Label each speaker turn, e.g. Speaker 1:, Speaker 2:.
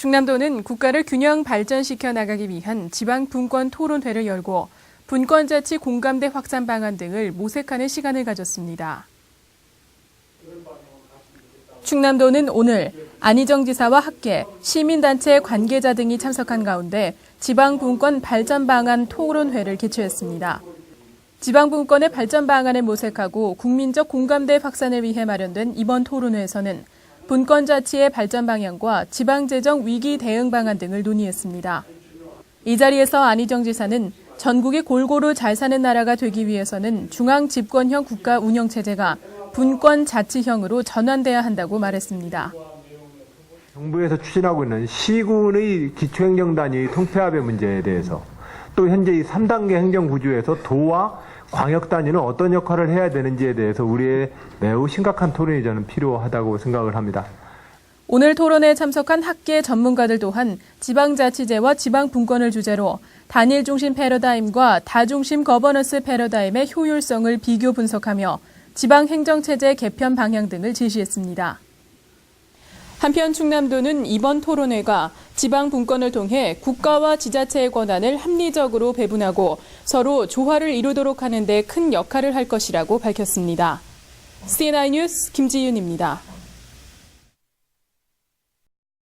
Speaker 1: 충남도는 국가를 균형 발전시켜 나가기 위한 지방 분권 토론회를 열고 분권 자치 공감대 확산 방안 등을 모색하는 시간을 가졌습니다. 충남도는 오늘 안희정 지사와 학계, 시민단체 관계자 등이 참석한 가운데 지방분권 발전 방안 토론회를 개최했습니다. 지방분권의 발전 방안을 모색하고 국민적 공감대 확산을 위해 마련된 이번 토론회에서는 분권 자치의 발전 방향과 지방재정 위기 대응 방안 등을 논의했습니다. 이 자리에서 안희정 지사는 전국이 골고루 잘 사는 나라가 되기 위해서는 중앙 집권형 국가 운영 체제가 분권 자치형으로 전환돼야 한다고 말했습니다.
Speaker 2: 정부에서 추진하고 있는 시군의 기초행정단위 통폐합의 문제에 대해서 또 현재 이 3단계 행정구조에서 도와 광역단위는 어떤 역할을 해야 되는지에 대해서 우리의 매우 심각한 토론이 저는 필요하다고 생각을 합니다.
Speaker 1: 오늘 토론에 참석한 학계 전문가들 또한 지방자치제와 지방분권을 주제로 단일 중심 패러다임과 다중심 거버넌스 패러다임의 효율성을 비교 분석하며 지방행정체제 개편 방향 등을 제시했습니다. 한편 충남도는 이번 토론회가 지방 분권을 통해 국가와 지자체의 권한을 합리적으로 배분하고 서로 조화를 이루도록 하는 데 큰 역할을 할 것이라고 밝혔습니다. CNI 뉴스 김지윤입니다.